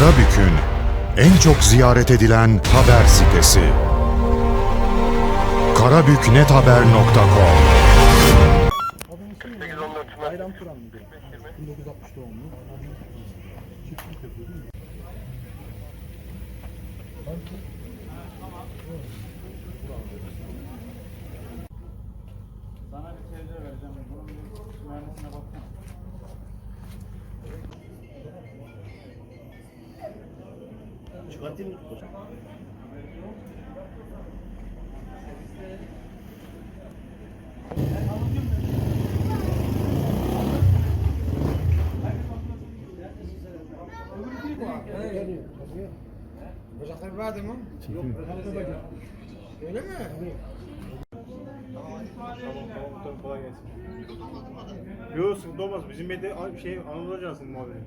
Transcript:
Karabük'ün en çok ziyaret edilen haber sitesi. karabüknethaber.com Bayram Turan mıydı? 1960 doğumlu. Çiftlik yapıyor değil mi? Sana bir teyze vereceğim. Bunun mühendisine baksana. Çıkartayım mı? Bacaklar vardı mı? Yok, Öyle mi? Tamam tamam kolay gelsin. Yok sıkıntı olmaz. Bizim medya şey Anadolu Ajansı'nın muhabiri.